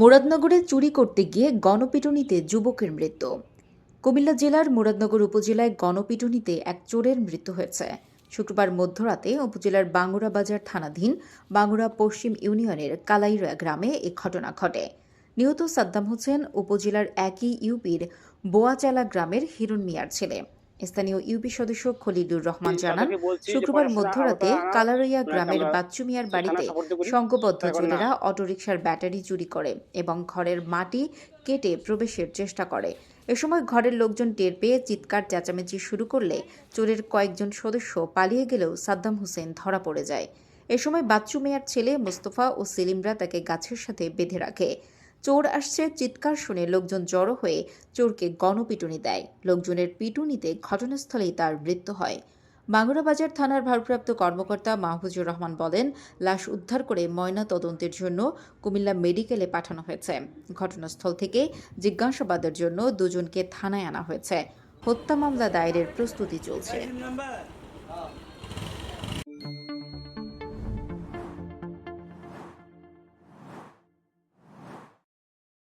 মুরাদনগরে চুরি করতে গিয়ে গণপিটুনিতে যুবকের মৃত্যু। কুমিল্লা জেলার মুরাদনগর উপজেলায় গণপিটুনিতে এক চোরের মৃত্যু হয়েছে। শুক্রবার মধ্যরাতে উপজেলার বাঙ্গুরা বাজার থানাধীন বাঙ্গুরা পশ্চিম ইউনিয়নের কালাইরা গ্রামে এ ঘটনা ঘটে। নিহত সাদ্দাম হোসেন উপজেলার একই ইউপির বোয়াচালা গ্রামের হিরুন মিয়ার ছেলে। স্থানীয় ইউপি সদস্য খলিলুর রহমান জানান শুক্রবার মধ্যরাতে কালারইয়া গ্রামের বাচ্চু মিয়ার বাড়িতে সংঘবদ্ধ চোরেরা অটোরিকশার ব্যাটারি চুরি করে এবং ঘরের মাটি কেটে প্রবেশের চেষ্টা করে। এ সময় ঘরের লোকজন টের পেয়ে চিৎকার চেঁচামেচি শুরু করলে চোরের কয়েকজন সদস্য পালিয়ে গেলেও সাদ্দাম হোসেন ধরা পড়ে যায়। এ সময় বাচ্চু মেয়ার ছেলে মোস্তফা ও সেলিমরা তাকে গাছের সাথে বেঁধে রাখে। চোর আসছে, চিৎকার শুনে লোকজন জড়ো হয়ে চোরকে গণপিটুনি দেয়। লোকজনের পিটুনিতে ঘটনাস্থলেই তার মৃত্যু হয়। বাঙ্গুরা বাজার থানার ভারপ্রাপ্ত কর্মকর্তা মাহফুজুর রহমান বলেন, লাশ উদ্ধার করে ময়না তদন্তের জন্য কুমিল্লা মেডিকেলে পাঠানো হয়েছে। ঘটনাস্থল থেকে জিজ্ঞাসাবাদের জন্য দুজনকে থানায় আনা হয়েছে। হত্যা মামলা দায়েরের প্রস্তুতি চলছে।